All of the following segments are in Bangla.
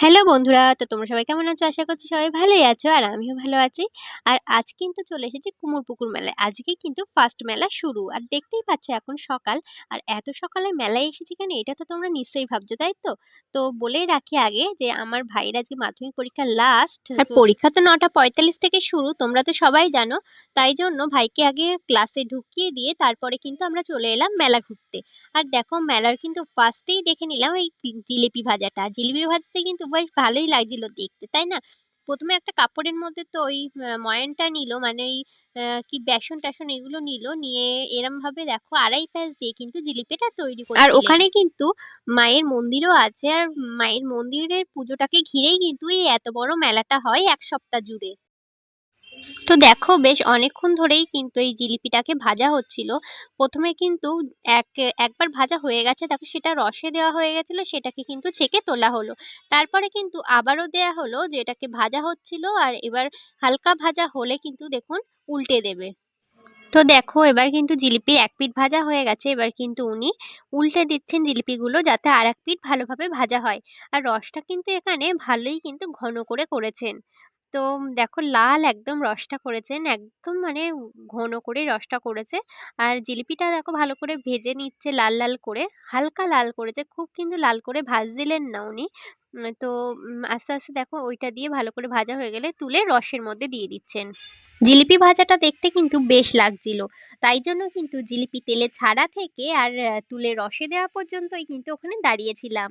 হ্যালো বন্ধুরা তো তোমরা সবাই কেমন আছো? আশা করছি সবাই ভালোই আছো আর আমিও ভালো আছি। আর আজ কিন্তু চলে এসেছি কুমোরপুকুর মেলায়। আজকে কিন্তু ফার্স্ট মেলা শুরু। আর দেখতেই পাচ্ছ এখন সকাল। আর এত সকালে মেলায় এসেছি কেন? এটা তো তোমরা নিশ্চয়ই ভাবছ তাই তো? তো বলেই রাখি আগে যে আমার ভাইয়ের আজকে মাধ্যমিক পরীক্ষা লাস্ট আর পরীক্ষা তো নটা পঁয়তাল্লিশ থেকে শুরু তোমরা তো সবাই জানো। তাই জন্য ভাইকে আগে ক্লাসে ঢুকিয়ে দিয়ে তারপরে কিন্তু আমরা চলে এলাম মেলা ঘুরতে। আর দেখো মেলার কিন্তু ফার্স্টেই দেখে নিলাম এই জিলিপি ভাজাটা। জিলিপি ভাজাতে কিন্তু বেশ ভালোই লাগছিল দেখতে তাই না? প্রথমে একটা কাপড়ের মধ্যে তো ওই ময়ানটা নিল মানে ওই কি বেসন টেসন এগুলো নিল নিয়ে এরম ভাবে দেখো আড়াই প্যাঁচ দিয়ে কিন্তু জিলিপিটা তৈরি করে আর ওখানে কিন্তু মায়ের মন্দিরও আছে আর মায়ের মন্দিরের পুজোটাকে ঘিরেই কিন্তু এই এত বড় মেলাটা হয় এক সপ্তাহ জুড়ে। তো দেখো বেশ অনেকক্ষণ ধরেই কিন্তু এই জিলিপিটাকে ভাজা হচ্ছিল। প্রথমে কিন্তু এক, একবার ভাজা হয়ে গেছে, তারপর সেটা রসে দেওয়া হয়ে গেছিল, সেটাকে কিন্তু ছেঁকে তোলা হলো। তারপরে কিন্তু আবারও দেয়া হলো যেটাকে ভাজা হচ্ছিল, আর এবার হালকা ভাজা হলে কিন্তু দেখুন উল্টে দেবে। তো দেখো এবার কিন্তু জিলিপির এক পিঠ ভাজা হয়ে গেছে, এবার কিন্তু উনি উল্টে দিচ্ছেন জিলিপিগুলো যাতে আর এক পিঠ ভালোভাবে ভাজা হয়। আর রসটা কিন্তু এখানে ভালোই কিন্তু ঘন করে করেছেন। তো দেখো লাল একদম রসটা করেছেন একদম মানে ঘন করে রসটা করেছে। আর জিলিপিটা দেখো ভালো করে ভেজে নিচ্ছে লাল লাল করে, হালকা লাল করেছে, খুব কিন্তু লাল করে ভাজছিলেন না উনি। তো আস্তে আস্তে দেখো ওইটা দিয়ে ভালো করে ভাজা হয়ে গেলে তুলে রসের মধ্যে দিয়ে দিচ্ছেন। জিলিপি ভাজাটা দেখতে কিন্তু বেশ লাগছিল, তাই জন্য কিন্তু জিলিপি তেলে ছাড়া থেকে আর তুলে রসে দেওয়া পর্যন্তই কিন্তু ওখানে দাঁড়িয়েছিলাম।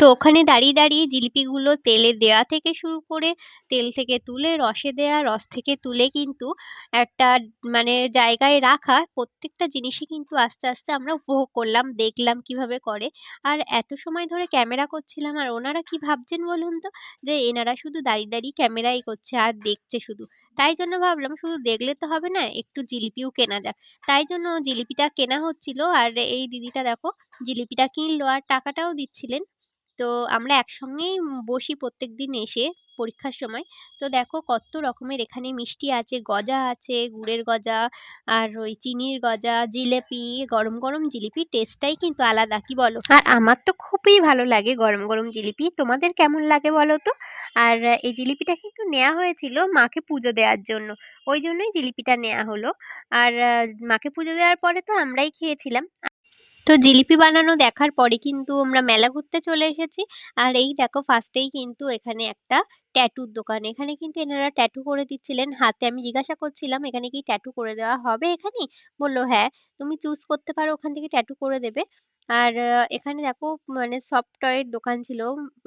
তো ওখানে দাঁড়িয়ে দাঁড়িয়ে জিলিপিগুলো তেলে দেওয়া থেকে শুরু করে তেল থেকে তুলে, রসে দেওয়া রস থেকে তুলে কিন্তু একটা মানে জায়গায় রাখা প্রত্যেকটা জিনিসই কিন্তু আস্তে আস্তে আমরা উপভোগ করলাম, দেখলাম কীভাবে করে। আর এত সময় ধরে ক্যামেরা করছিলাম, আর ওনারা কি ভাবছেন বলুন তো? যে এনারা শুধু দাঁড়িয়ে দাঁড়িয়ে ক্যামেরাই করছে আর দেখছে শুধু। তাই জন্য ভাবলাম শুধু দেখলে তো হবে না, একটু জিলিপিও কেনা যাক। তাই জন্য জিলিপিটা কেনা হচ্ছিল, আর এই দিদিটা দেখো, জিলিপিটা কিনলো আর টাকাটাও দিচ্ছিলেন। তো আমরা একসঙ্গেই বসি প্রত্যেকদিন এসে পরীক্ষার সময়। তো দেখো কত রকমের এখানে মিষ্টি আছে, গজা আছে, গুড়ের গজা আর ওই চিনির গজা, জিলেপি, গরম গরম জিলিপির টেস্টটাই কিন্তু আলাদা, কি বলো? আর আমার তো খুবই ভালো লাগে গরম গরম জিলিপি। তোমাদের কেমন লাগে বলো তো? আর এই জিলিপিটা কিন্তু নেওয়া হয়েছিল মাকে পুজো দেওয়ার জন্য, ওই জন্যই জিলিপিটা নেওয়া হলো। আর মাকে পুজো দেওয়ার পরে তো আমরাই খেয়েছিলাম। তো জিলিপি বানানো দেখার পরে কিন্তু আমরা মেলা ঘুরতে চলে এসেছি। আর এই দেখো ফার্স্টেই কিন্তু এখানে একটা ট্যাটুর দোকান। এখানে কিন্তু এনারা ট্যাটু করে দিচ্ছিলেন। হাতে আমি জিজ্ঞাসা করছিলাম, এখানে কি ট্যাটু করে দেওয়া হবে এখানে? বলল হ্যাঁ তুমি চুজ করতে পারো, ওখান থেকে ট্যাটু করে দেবে। আর এখানে দেখো মানে সফট টয়ের দোকান ছিল।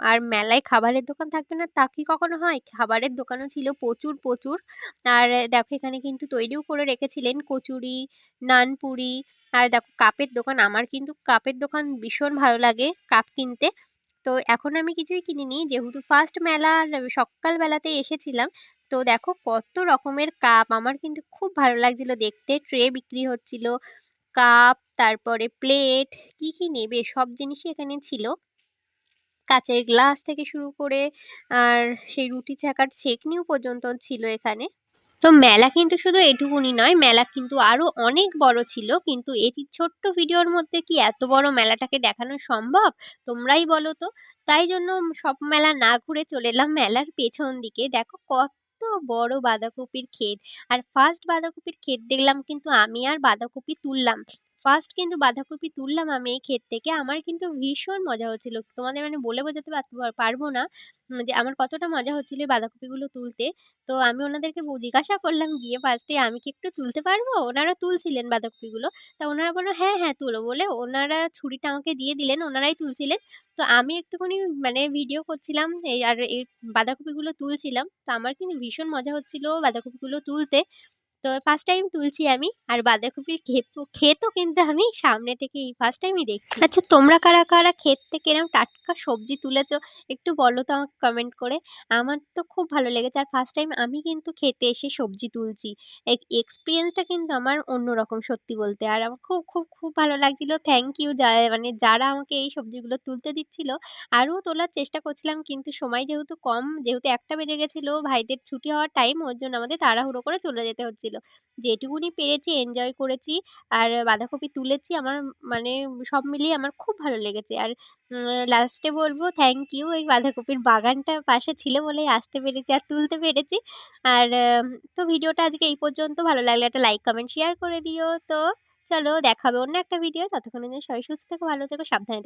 আর মেলায় খাবারের দোকান থাকবে না, তা কি কখনো হয়? খাবারের দোকানও ছিল প্রচুর প্রচুর। আর, দেখো এখানে কিন্তু তৈরিও করে রেখেছিলেন কচুরি, নানপুরি। আর দেখো কাপের দোকান, আমার কিন্তু কাপের দোকান ভীষণ ভালো লাগে কাপ কিনতে। তো এখন আমি কিছুই কিনিনি, যেহেতু ফার্স্ট মেলা সকালবেলাতে এসেছিলাম। তো দেখো কত রকমের কাপ, আমার কিন্তু খুব ভালো লাগছিল দেখতে। ট্রে বিক্রি হচ্ছিল কাপ, তারপরে প্লেট, কি কি নেবে? সব জিনিসই এখানে ছিল। কাচের গ্লাস থেকে শুরু করে আর সেই রুটি ছাকার ছেঁকনিও পর্যন্ত ছিল এখানে। তো মেলা কিন্তু শুধু এটুকুনি নয়, মেলা কিন্তু আরও অনেক বড় ছিল। কিন্তু এটি ছোট্ট ভিডিওর মধ্যে কি এত বড় মেলাটাকে দেখানো সম্ভব? তোমরাই বলো তো। তাই জন্য সব মেলা না ঘুরে চলে এলাম মেলার পেছন দিকে। দেখো কত বড় বাঁধাকপির ক্ষেত। আর ফার্স্ট বাঁধাকপির ক্ষেত দেখলাম কিন্তু আমি আর বাঁধাকপি তুললাম। ফার্স্ট কিন্তু বাঁধাকপি তুললাম আমি এই ক্ষেত থেকে। আমার কিন্তু ভীষণ মজা হচ্ছিল। তোমাদের মানে বলে বোঝাতে পারব না যে আমার কতটা মজা হচ্ছিল বাঁধাকপিগুলো তুলতে। তো আমি ওনাদেরকে জিজ্ঞাসা করলাম, গিয়ে ফার্স্টে আমি কি একটু তুলতে পারব? ওনারা তুলছিলেন বাঁধাকপিগুলো। তা ওনারা বলল হ্যাঁ হ্যাঁ তুলো। বলে ওনারা ছুরিটা আমাকে দিয়ে দিলেন, ওনারাই তুলছিলেন। তো আমি একটুখানি মানে ভিডিও করছিলাম, এই আর এই বাঁধাকপিগুলো তুলছিলাম। তো আমার কিন্তু ভীষণ মজা হচ্ছিল বাঁধাকপিগুলো তুলতে। তো ফার্স্ট টাইম তুলছি আমি, আর বাঁধাকপির ক্ষেতও ক্ষেতও কিন্তু আমি সামনে থেকে এই ফার্স্ট টাইমই দেখছি। আচ্ছা তোমরা কারা কারা ক্ষেত থেকে এরকম টাটকা সবজি তুলেছো? একটু বলো তো আমাকে কমেন্ট করে। আমার তো খুব ভালো লেগেছে, আর ফার্স্ট টাইম আমি কিন্তু খেতে এসে সবজি তুলছি। এক্সপিরিয়েন্সটা কিন্তু আমার অন্যরকম সত্যি বলতে। আর আমার খুব খুব খুব ভালো লাগছিল। থ্যাংক ইউ যা মানে যারা আমাকে এই সবজিগুলো তুলতে দিচ্ছিল, আরও তোলার চেষ্টা করছিলাম, কিন্তু সময় যেহেতু কম, যেহেতু একটা বেজে গেছিল, ভাইদের ছুটি হওয়ার টাইম ওর জন্য আমাদের তাড়াহুড়ো করে চলে যেতে হচ্ছিল হয়েছিল। যেটুকুনি পেরেছি এনজয় করেছি আর বাঁধাকপি তুলেছি আমার মানে সব মিলিয়ে আমার খুব ভালো লেগেছে। আর লাস্টে বলব থ্যাংক ইউ এই বাঁধাকপির বাগানটা পাশে ছিল বলেই আসতে পেরেছি আর তুলতে পেরেছি। আর তো ভিডিওটা আজকে এই পর্যন্ত। ভালো লাগলে একটা লাইক, কমেন্ট, শেয়ার করে দিও। তো চলো দেখা হবে অন্য একটা ভিডিও। ততক্ষণের জন্য সবাই সুস্থ থেকো, ভালো থেকো, সাবধানে থেকো।